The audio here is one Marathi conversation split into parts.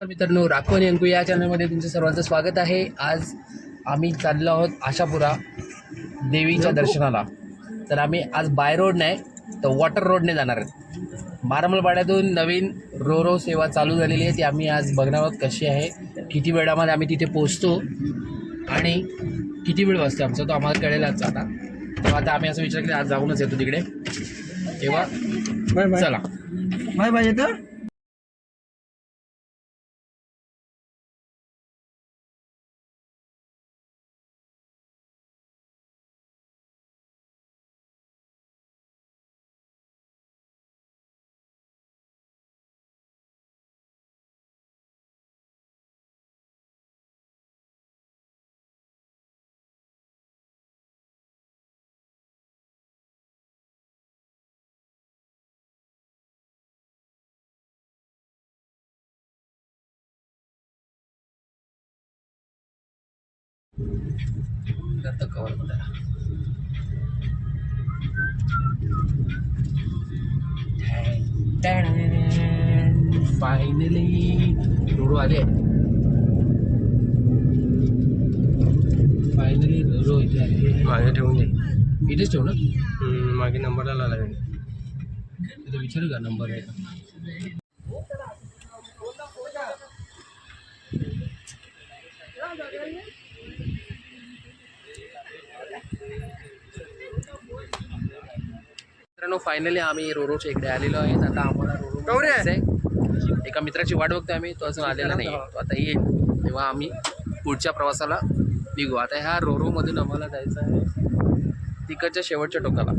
तर मित्रांनो राखो आणि अंकू या चॅनलमध्ये तुमचं सर्वांचं स्वागत आहे. आज आम्ही चाललो आहोत आशापुरा देवीच्या दर्शनाला. तर आम्ही आज बाय रोड नाही तर वॉटर रोडने जाणार आहेत बारामलपाड्यातून नवीन रो रो सेवा चालू झालेली आहे ती आम्ही आज बघणार आहोत कशी आहे. किती वेळामध्ये आम्ही तिथे पोचतो आणि किती वेळ वाजते आमचा तो आम्हाला कळेलच आता. तेव्हा आता आम्ही असं विचार केला आज जाऊनच येतो तिकडे. तेव्हा चला. बाय बाय येतं? जातं कवर करायला फायनली रोडो आले फायनली रोडो इथे आले मागे ठेवून दे इथेच ठेवू ना हम्म, मागे नंबरला लागेल इथं विचारू का नंबर आहे का मित्रांनो फायनली आम्ही रोरोच्या इकडे आलेलो आहेत. आता आम्हाला रोरो! आहे एका मित्राची वाट बघतोय आम्ही तो अजून आलेला नाही. तो आता येईल. तेव्हा आम्ही पुढच्या प्रवासाला निघू. आता ह्या रोरोमधून आम्हाला जायचं आहे तिकडच्या शेवटच्या टोकाला.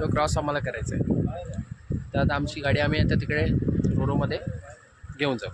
तो क्रॉस आम्हाला करायचा आहे. तर आता आमची गाडी आम्ही आता तिकडे रोरोमध्ये घेऊन जाऊ.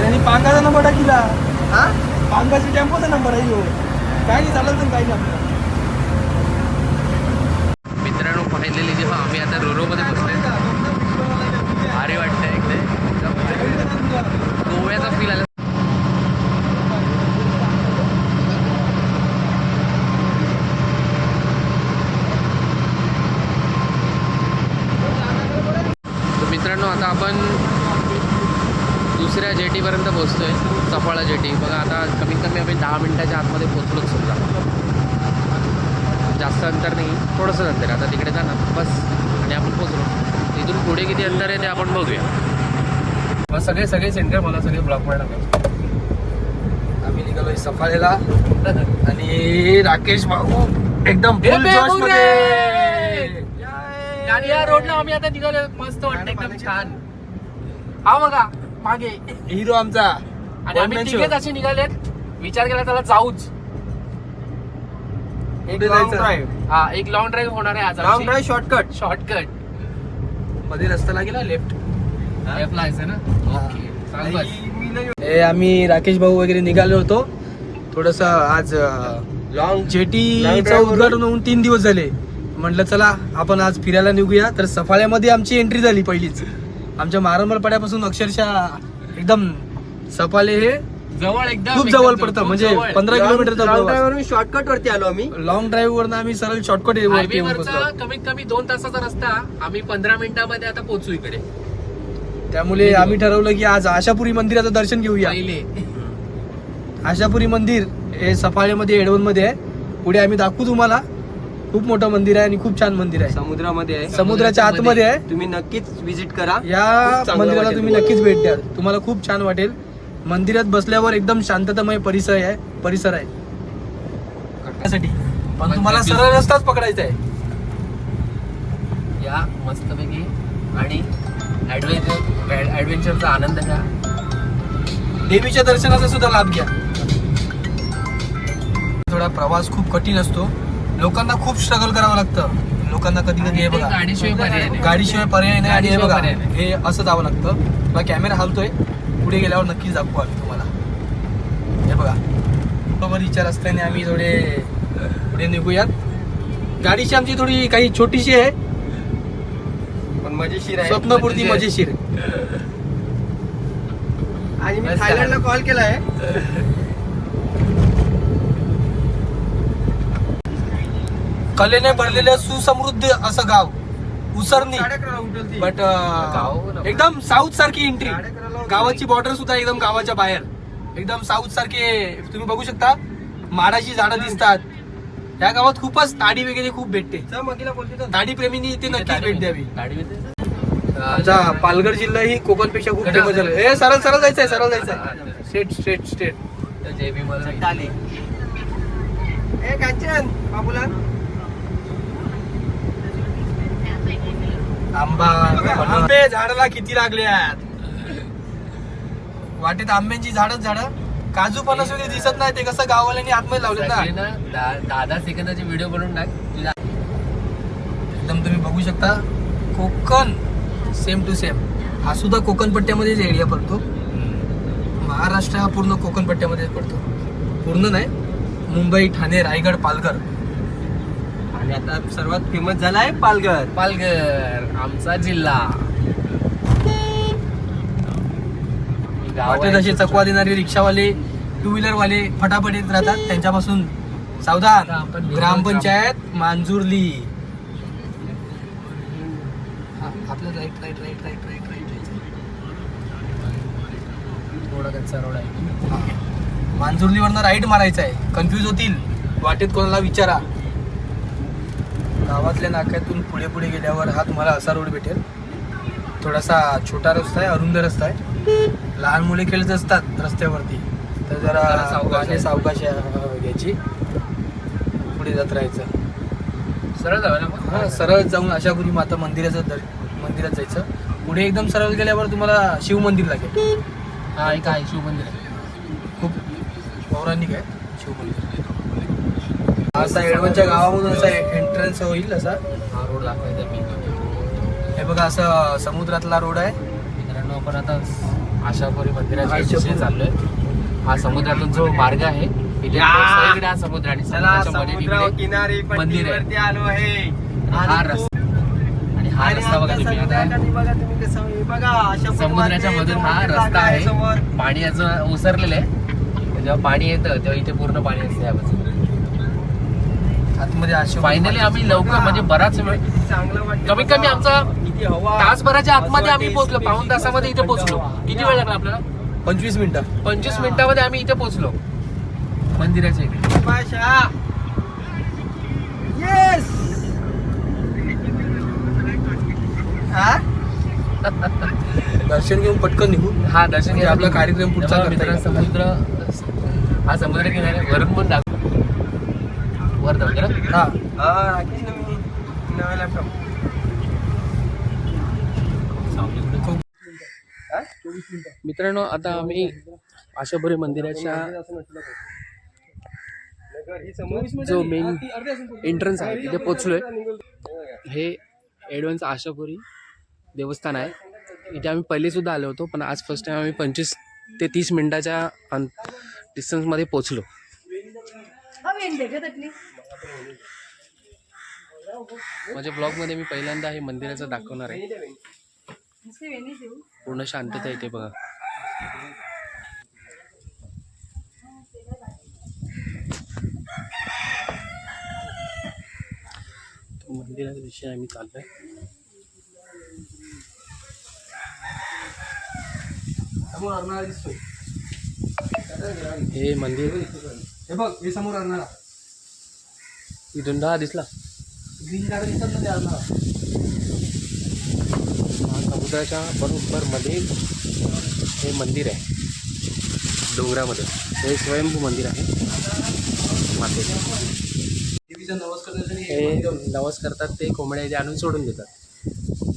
आणि पांगाचा नंबर टाकीला हा? पांगाची टेम्पोचा नंबर आहे ह्यो काय नाही चालत नाही काही नाही मित्रांनो पाहिलेली जेव्हा आम्ही आता रोरोमध्ये बसलोय भारी वाटतंय इकडे. गोव्याचा फील आला तर मित्रांनो आता आपण दुसऱ्या जेटीपर्यंत पोहोचतोय चफाळा जेटी बघा आता कमीत कमी आम्ही दहा मिनिटाच्या आतमध्ये पोहोचलोच समजा जास्त अंतर नाही. थोडंसं अंतर आता तिकडे जाणार बस. आणि आपण पोचलो. इथून पुढे किती अंतर आहे ते आपण बघूया. मग सगळे सगळे सेंटर मला सगळे ब्लॉकमध्ये आम्ही निघालोय सफारीला आणि राकेश भाऊ एकदम आणि या रोडला आम्ही आता निघालो मस्त वाटतं. एकदम छान. हा बघा. मागे. हिरो आमचा. आणि आम्ही तिघेच असे निघालेत. विचार केला त्याला जाऊच. एक long drive. हा एक लॉंग ड्राईव्ह होणार आहे आज लॉंग ड्राईव्ह शॉर्टकट शॉर्टकटमध्ये रस्ता लागेला? लेफ्ट आहे ना? ओके. हे आम्ही राकेश भाऊ वगैरे निघालो होतो. थोडस आज लॉंग जेटीचं उद्घाटन होऊन तीन दिवस झाले. म्हटलं चला आपण आज फिरायला निघूया. तर सफाळ्यामध्ये आमची एंट्री झाली पहिलीच. आमच्या मारंबरपाड्यापासून अक्षरशः एकदम सफाळे हे. जवळ एकदम खूप जवळ पडतं खूप म्हणजे जवळ. पंधरा किलोमीटर शॉर्टकट वरती आलो आम्ही. लॉंग ड्राईव्ह वरनं आम्ही सरळ शॉर्टकट वरती येऊन हायवेवरचा पोहोचलो. कमीत कमी दोन तासाचा रस्ता आम्ही पंधरा मिनिटामध्ये आता पोहोचू इकडे. त्यामुळे आम्ही ठरवलं की आज आशापुरी मंदिराचं दर्शन घेऊया. पहिले. आशापुरी मंदिर हे सफाळेमध्ये एडवणमध्ये आहे. पुढे आम्ही दाखवू तुम्हाला. खूप मोठं मंदिर आहे आणि खूप छान मंदिर आहे. समुद्रामध्ये आहे. समुद्राच्या आतमध्ये आहे तुम्ही नक्कीच विजिट करा. या चांगलं मंदिराला वाटेल. तुम्ही तुम्हाला. नक्कीच भेट द्या तुम्हाला खूप छान वाटेल. मंदिरात बसल्यावर एकदम शांततामय परिसर आहे परिसर आहे. त्यासाठी पण तुम्हाला सरळ रस्ताच पकडायचा आहे. या मस्तपैकी आणि ॲडव्हेंचर ॲडव्हेंचरचा आनंद घ्या. देवीच्या दर्शनाचा सुद्धा लाभ घ्या. थोडा प्रवास खूप कठीण असतो. लोकांना खूप स्ट्रगल करावं लागतं. लोकांना कधी कधी हे बघा. गाडीशिवाय पर्याय नाही. गाडीशिवाय पर्याय नाही आणि हे गाडीशिवाय बघा. पर्याय. हे असं जावं लागतं. बघा कॅमेरा हलतोय. पुढे गेल्यावर नक्कीच दाखवू आम्ही तुम्हाला. हे बघा. बरोबर विचार असल्याने आम्ही थोडे पुढे निघूयात. गाडीची आमची थोडी काही छोटीशी आहे. पण मजेशीर आहे. स्वप्नपूर्ती मजेशीर आणि मी थायलंडला झालं. कॉल केलाय. कलेने भरलेलं सुसमृद्ध असं गाव. उसरणी. बट गाव ना. एकदम साऊथ सारखी एंट्री. गावाची बॉर्डर सुद्धा एकदम गावाच्या बाहेर. एकदम साऊथ सारखे तुम्ही बघू शकता माडाची झाडं दिसतात. या गावात खूपच ताडी वगैरे खूप भेटते. ताडी प्रेमींनी इथे नक्कीच भेट द्यावी? आमचा पालघर जिल्हा ही कोकणपेक्षा खूप फेमस झाला. हे सरळ सरळ जायचंय सरळ जायचंय. स्टेट कांचन बाबूला. आंबा आंबे झाडाला किती लागल्यात वाटेत आंब्यांची झाडच झाडं. काजू फणस वगैरे दिसत नाही ते. कसं गाववाल्यांनी आतमध्ये लावलेत ना. दहा सेकंदाचे व्हिडिओ बनवून टाक. तुझ्या एकदम तुम्ही बघू शकता. कोकण सेम टू सेम हा सुद्धा कोकण पट्ट्यामध्येच एरिया पडतो महाराष्ट्र हा पूर्ण कोकण पट्ट्यामध्येच पडतो. पूर्ण नाही. मुंबई ठाणे रायगड पालघर. आणि आता सर्वात फेमस झालाय पालघर. पालघर. आमचा जिल्हा गाव वाटेत. असे चकवा देणारे रिक्षावाले टू व्हीलर वाले फटाफट येत राहतात. त्यांच्यापासून सावधान. ग्रामपंचायत मांजुर्ली. आपलं right right right right right right थोडा कच्चा रोड आहे. मांजुर्लीवरनं राईट मारायचं आहे. कन्फ्यूज होतील. वाटेत कोणाला विचारा. गावातल्या नाक्यातून पुढे पुढे गेल्यावर हा तुम्हाला असा रोड भेटेल. थोडासा छोटा रस्ता आहे अरुंद रस्ता आहे. लहान मुले खेळत असतात रस्त्यावरती. तर जरा सावकाश. सावकाश घ्यायची. पुढे जात राहायचं. सरळ जाऊया ना? हा सरळ जाऊन आशापुरी माता मंदिराचं दर मंदिरात जायचं. पुढे एकदम सरळ गेल्यावर तुम्हाला शिव मंदिर लागेल. हा एक आहे शिव मंदिर आहे. खूप पौराणिक आहे शिव मंदिर. असा एडवनच्या गावामधून असा एंट्रन्स होईल असा. हा रोड दाखवायचा मी हे बघा असं समुद्रातला रोड आहे. मित्रांनो आपण आता आशापुरी मंदिराच्या. दिशेने चाललोय. हा समुद्रातून जो मार्ग आहे इथे या. सगळीकडे हा समुद्र आणि समुद्राच्या मध्ये किनारी मंदिर आहे. आलो आहे. हा रस्ता. आणि हा रस्ता बघा तुम्ही आता. समुद्राच्या मधून हा रस्ता आहे पाणी याचं ओसरलेलं आहे. जेव्हा पाणी येतं तेव्हा इथे पूर्ण पाणी असते या बाजूला. आतमध्ये फायनली आम्ही लवकर म्हणजे बराच वेळ चांगलं कमीत कमी. आमचा तासभराच्या आतमध्ये आम्ही पोहोचलो पाऊन तासामध्ये इथे पोहोचलो. किती वेळ लागला आपल्याला? पंचवीस मिनिटं. पंचवीस मिनिटामध्ये आम्ही इथे पोहोचलो. मंदिराच्या इकडे. हा? दर्शन घेऊन पटकन निघू. हा दर्शन म्हणजे आपला कार्यक्रम पुढचा. समुद्र हा समुद्र किनारे वरून पण दाखव. वर जाऊ. हा. हा राखीस ना मी नवा लॅपटॉप मित्रांनो आता आम्ही आशापुरी मंदिराच्या जो मेन एंट्रन्स आहे तिथे पोचलोय हे एडव्हान्स आशापुरी देवस्थान आहे. इथे आम्ही पहिले सुद्धा आलो होतो पण आज फर्स्ट टाइम आम्ही पंचवीस ते तीस मिनिटाच्या अं डिस्टन्समध्ये पोचलो माझ्या ब्लॉगमध्ये मी पहिल्यांदा हे मंदिराचं दाखवणार आहे. पूर्ण शांतता येते बघा. मंदिराच्या दिशेने आम्ही चाललोय. समोर अर्नाळा दिसतोय. हे मंदिर. हे बघ हे समोर आणणार इथून दहा दिसला. ग्रीन दिसतात ना ते हा समुद्राच्या बरोबर मध्ये हे मंदिर आहे. डोंगरामध्ये. हे स्वयंभू मंदिर आहे. मातेचं नवस करण्यासाठी हे नवस करतात ते कोंबड्या इथे आणून सोडून देतात.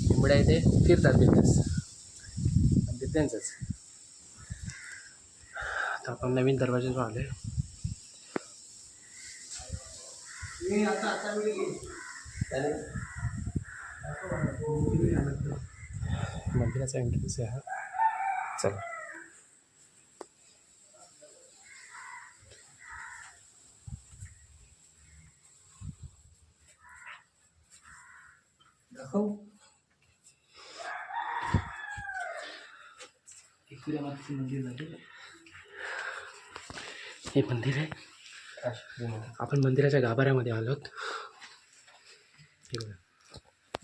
कोंबड्या इथे फिरतात बिझनेस आणि ते त्यांचंच. आता आपण नवीन दरवाजा मी आता आता वेळी गेली. मंदिराचा एंट्रन्स आहे हा. चला. हे मंदिर आहे. आपण मंदिराच्या गाभाऱ्यामध्ये आलोत.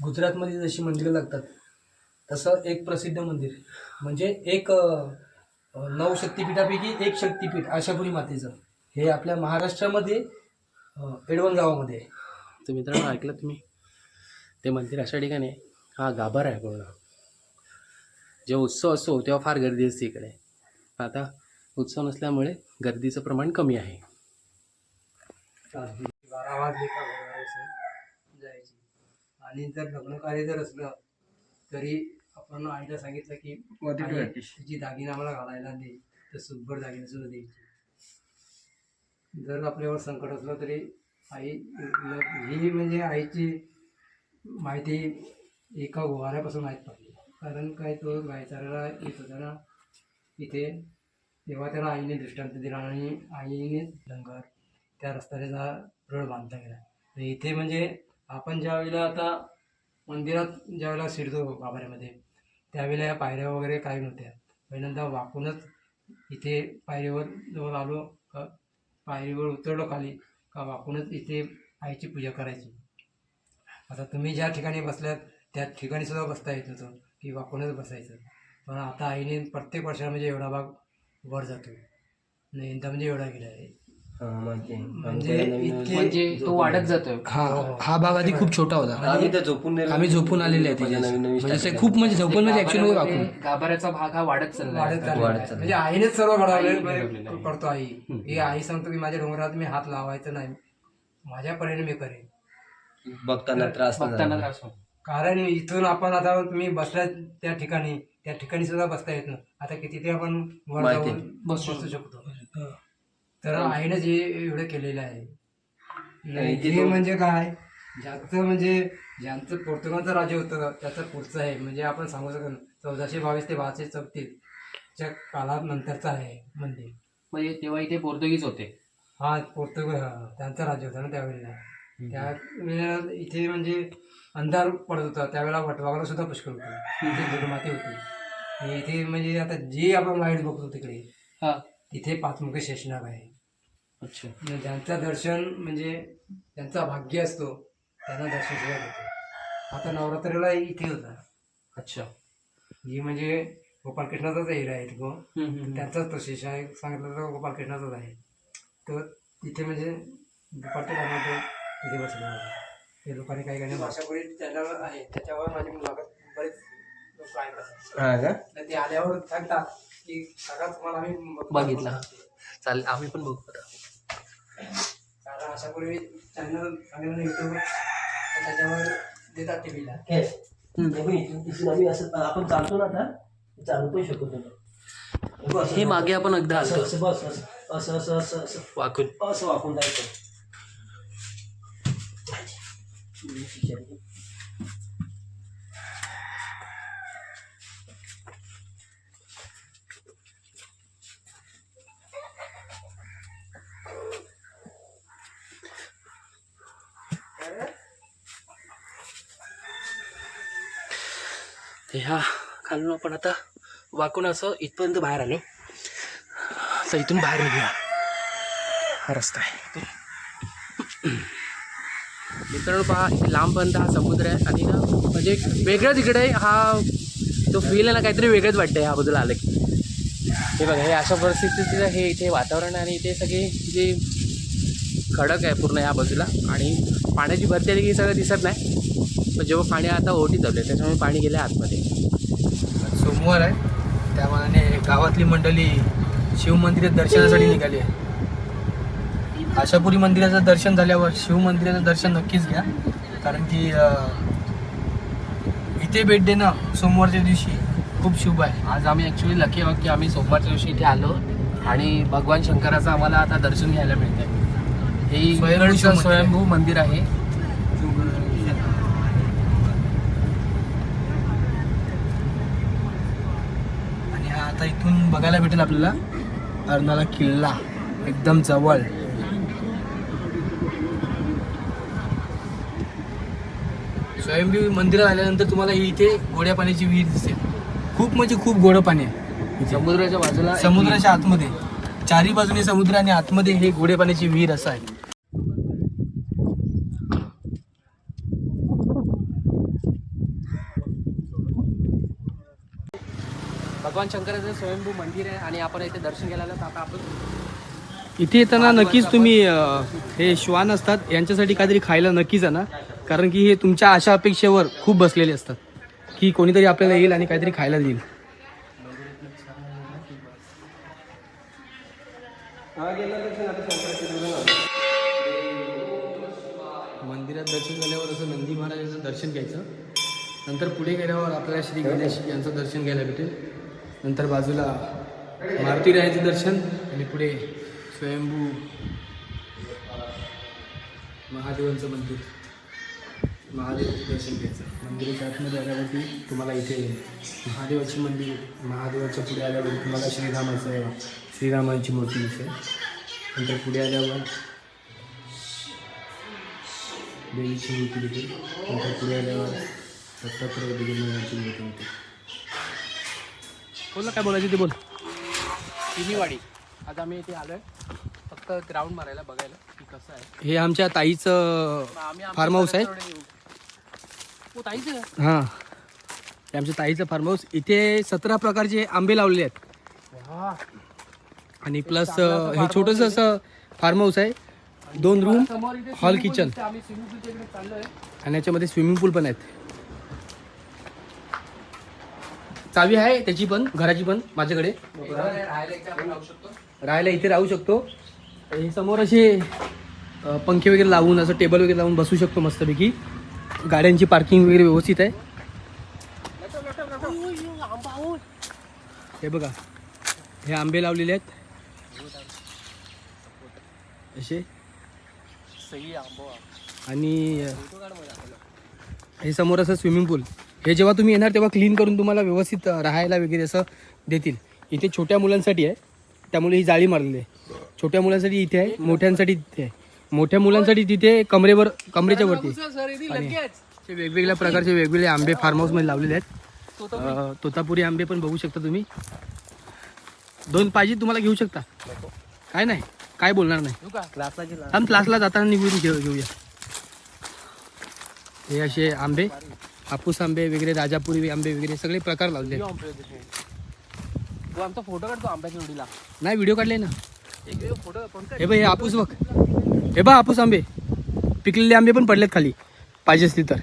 गुजरातमध्ये जशी मंदिरं लागतात तसं एक प्रसिद्ध मंदिर. म्हणजे एक नऊ शक्तिपीठापैकी एक शक्तिपीठ आशापुरी मातेचं. हे आपल्या महाराष्ट्रामध्ये एडवण गावामध्ये आहे. तर मित्रांनो ऐकलं तुम्ही? ते मंदिर अशा ठिकाणी. हा गाभारा आहे पूर्ण. जेव्हा उत्सव असतो तेव्हा फार गर्दी असते इकडे. आता उत्सव नसल्यामुळे गर्दीचं प्रमाण कमी आहे. आणि जर लग्न कार्य जर असलं तरी आपण आईला सांगितलं की तुझी दागिना आम्हाला घालायला दे. तर सुखभर दागिना सुद्धा द्यायची जर आपल्यावर संकट असलं तरी आई ही म्हणजे आईची माहिती एका वाऱ्यापासून माहीत पडली कारण काय तो गायचाराला येत होता ना इथे तेव्हा त्याला आईने दृष्टांत दिला आणि आईने लंगर त्या रस्त्याने जा रोड बांधला गेला. तर इथे म्हणजे आपण ज्या वेळेला आता मंदिरात ज्या वेळेला शिरतो गाभाऱ्यामध्ये त्यावेळेला या पायऱ्या वगैरे काही नव्हत्या. पहिल्यांदा वाकूनच इथे पायरीवर जवळ आलो का पायरीवर उतरलो खाली का वाकूनच इथे आईची पूजा करायची. आता तुम्ही ज्या ठिकाणी बसल्यात त्या ठिकाणी सुद्धा बसता येत नव्हतं की वाकूनच बसायचं. पण आता आईने प्रत्येक वर्षाला म्हणजे एवढा भाग वर जातो आणि यंदा म्हणजे एवढा गेला आहे. म्हणजे इतके म्हणजे तो वाढत जातोय. हा हा भाग आधी खूप छोटा होता. आम्ही तर झोपून आम्ही झोपून आलेले आहे म्हणजे असे खूप म्हणजे झोपून म्हणजे ऍक्च्युअली वाकून. गाभाऱ्याचा भाग हा वाढत चालला वाढत. म्हणजे आईनेच सर्व घडवले. करतो आई. ही आई सांगतो की माझ्या डोंगरात मी हात लावायचं नाही. माझ्या परीने मी करेन. बघताना त्रास बघताना. त्रास. कारण इथून आपण आता तुम्ही बसल्या त्या ठिकाणी त्या ठिकाणी सुद्धा बसता येत ना आता किती ते आपण वर माहिती. जाऊन बसू शकतो. तर आईनंच हे एवढं केलेलं आहे. नाही, हे तो- म्हणजे काय? ज्याचं म्हणजे ज्यांचं पोर्तुगालचं राज्य होतं त्याचं पुढचं आहे. म्हणजे आपण सांगू शकतो चौदाशे बावीस ते बाराशे चौतीस च्या काळात नंतरचं आहे मंदिर. म्हणजे तेव्हा इथे पोर्तुगीज होते. हा पोर्तुगल हा, त्यांचं राज्य होतं ना त्यावेळेला. त्या वेळेला इथे म्हणजे अंधार पडत होता. त्यावेळेला वटवागला सुद्धा पुष्कळ होतं. इथे धुळमाती होती. आणि इथे म्हणजे आता जी आपण लाइट बघतो तिकडे हा. तिथे पाचमुखी शेषनाग आहे. अच्छा. आणि ज्यांचं दर्शन म्हणजे त्यांचा भाग्य असतो त्यांना दर्शन सुद्धा होतं आता नवरात्रीला इथे होता. अच्छा. ही म्हणजे गोपालकृष्णाचाच एरिया आहे तो. त्यांचाच तो शेष आहे. सांगितलं तर गोपालकृष्णाचाच आहे. तर तिथे म्हणजे दुपारच्या टायमात तिथे बसलेला होता. ते लोकांनी काही काही भाषापुरी चॅनल आहे. त्याच्यावर माझी मुलाखत बरेच लोक हा तर ते आल्यावर सांगतात की सगळा तुम्हाला आम्ही बघितला. चालेल आम्ही पण बघू कारण अशापूर्वी चॅनल सांगितलं युट्यूब त्याच्यावर देतात टी व्हीला आम्ही असं. आपण चालतो ना आता. चालू पण शकतो तुला हे हे मागे आपण एकदा असं असं बस असं असं असं असं असं. वाकून. असं वाकून जायचं ते ह्या खालून आपण आता वाकून असं इथपर्यंत बाहेर आलो. तर इथून बाहेर निघूया. हा रस्ता आहे मित्रांनो पहा लांबपर्यंत हा समुद्र आहे आणि ना म्हणजे वेगळं तिकडे हा तो फील आहे ना काहीतरी वेगळंच वाटतं ह्या बाजूला आलं की. हे बघा हे अशा परिस्थितीचं हे इथे वातावरण आहे आणि इथे सगळे जे खडक आहे पूर्ण या बाजूला आणि पाण्याची भरती आली की सगळं दिसत नाही. पण जेव्हा पाणी आता ओढी चालू आहे त्याच्यामुळे पाणी गेलं आतमध्ये. सोमवार आहे. त्या मानाने गावातली मंडळी शिवमंदिरात दर्शनासाठी निघाली आहे. आशापुरी मंदिराचं दर्शन झाल्यावर शिवमंदिराचं दर्शन नक्कीच घ्या. कारण की इथे भेट देणं सोमवारच्या दिवशी खूप शुभ आहे. आज आम्ही ॲक्च्युली लकी आहोत की आम्ही सोमवारच्या दिवशी इथे आलो आणि भगवान शंकराचं आम्हाला आता दर्शन घ्यायला मिळतंय. हे स्वयंभू मंदिर आहे आणि हा आता इथून बघायला भेटेल आपल्याला. अर्नाळा किल्ला एकदम जवळ. स्वयंभू मंदिरात आल्यानंतर तुम्हाला ही इथे गोड्या पाण्याची विहीर दिसेल. खूप म्हणजे खूप गोडं पाणी आहे. समुद्राच्या बाजूला समुद्राच्या आतमध्ये. चारी बाजूने समुद्र आणि आतमध्ये हे गोडे पाण्याची विहीर असं आहे. भगवान शंकराचं स्वयंभू मंदिर आहे आणि आपण इथे दर्शन घ्यायला आलो आता आपण इथे येताना नक्कीच तुम्ही हे श्वान असतात. यांच्यासाठी काहीतरी खायला नक्कीच आणा. कारण की हे तुमच्या आशा अपेक्षेवर खूप बसलेले असतात. की कोणीतरी आपल्याला येईल आणि काहीतरी खायला देईल. मंदिरात दर्शन झाल्यावर असं नंदी महाराजाचं दर्शन घ्यायचं. नंतर पुढे गेल्यावर आपल्याला श्री गणेश यांचं दर्शन घ्यायला भेटेल. नंतर बाजूला मारुती रायाचं दर्शन आणि पुढे स्वयंभू महादेवांचं मंदिर. महादेवाचं दर्शन घ्यायचं. मंदिराच्या आतमध्ये आल्यावरती तुम्हाला इथे महादेवाची मंदिर महादेवाच्या पुढे आल्यावर तुम्हाला श्रीरामाचं श्रीरामांची मूर्ती दिसेल. नंतर पुढे आल्यावर देवीची मूर्ती दिली नंतर पुढे आल्यावर दत्तात्रय दिगंबराची मूर्ती होती बोल ना काय बोलायचं ते बोल. चिनीवाडी आज आम्ही इथे आलोय. फक्त ग्राउंड मारायला बघायला की कसं आहे. हे आमच्या ताईचं आम्ही आमच्या फार्म हाऊस आहे. येऊ. हो ताईच? आहे हां. हे आमच्या ताईचं फार्म हाऊस इथे सतरा प्रकारचे आंबे लावलेले आहेत. आणि प्लस हे छोटंसं असं फार्म हाऊस आहे. दोन रूम समोर इथे हॉल swimming pool किचन दिसतंय. आम्ही स्विमिंग पूलच्या इकडे चाललोय. आणि याच्यामध्ये स्विमिंग पूल पण आहेत. चावी आहे त्याची पण घराची पण माझ्याकडे. राहायला इथे राहू शकतो. राहायला इथे राहू शकतो हे समोर असे पंखे वगैरे लावून असं टेबल वगैरे लावून बसू शकतो मस्तपैकी. गाड्यांची पार्किंग वगैरे व्यवस्थित आहे. हे बघा हे आंबे लावलेले आहेत. असे. आणि हे समोर असं स्विमिंग पूल हे जेव्हा तुम्ही येणार तेव्हा क्लीन करून तुम्हाला व्यवस्थित राहायला वगैरे असं देतील. इथे छोट्या मुलांसाठी आहे. त्यामुळे ही जाळी मारलेली आहे. छोट्या मुलांसाठी इथे आहे मोठ्यांसाठी तिथे आहे. मोठ्या मुलांसाठी तिथे कमरेवर कमरेच्या वरती. आणि वेगवेगळ्या प्रकारचे वेगवेगळे आंबे फार्म हाऊसमध्ये लावलेले आहेत. तोतापुरी. आंबे पण बघू शकता तुम्ही. दोन पाहिजे तुम्हाला घेऊ शकता. काय नाही काय बोलणार नाही. क्लासला जाताना निघून घेऊ घेऊया. हे असे आंबे. हापूस आंबे वगैरे राजापुरी आंबे वगैरे सगळे प्रकार लावले. तू आमचा फोटो काढतो आंब्याच्या जोडीला. नाही व्हिडिओ काढले ना. एक फोटो हे बघ हे हापूस बघ. हे बघ हापूस आंबे. पिकलेले आंबे पण पडलेत खाली. पाहिजे असतील तर.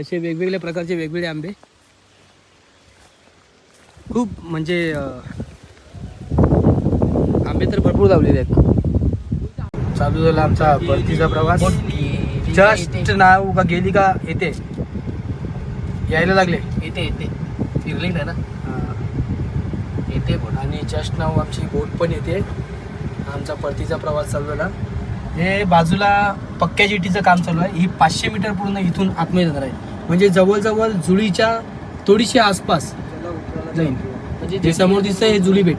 असे वेगवेगळ्या प्रकारचे वेगवेगळे आंबे. खूप म्हणजे आंबे तर भरपूर लावलेले आहेत. चालू झाला आमचा परतीचा प्रवास. जस्ट नाव का गेली का येते? यायला लागले. येते येते. फिरली ना. हा. येते पण आणि जस्ट नाव आमची बोट पण येते. आमचा परतीचा प्रवास चालू हे बाजूला पक्क्या जेटीचं काम चालू आहे. ही पाचशे मीटर पूर्ण इथून आतमध्ये जाणार आहे. म्हणजे जवळजवळ जुळीच्या थोडीशी आसपास जाईल. म्हणजे जे समोर दिसतंय हे जुली बेट.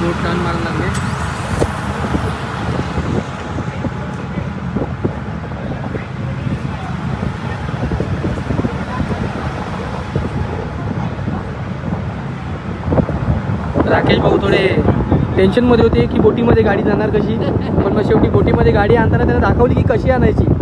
बोट टर्न मारायला लागले. राकेश भाऊ थोडे टेन्शनमध्ये होते की बोटीमध्ये गाडी जाणार कशी? पण मग शेवटी बोटीमध्ये गाडी आणताना त्यांना दाखवली की कशी आणायची?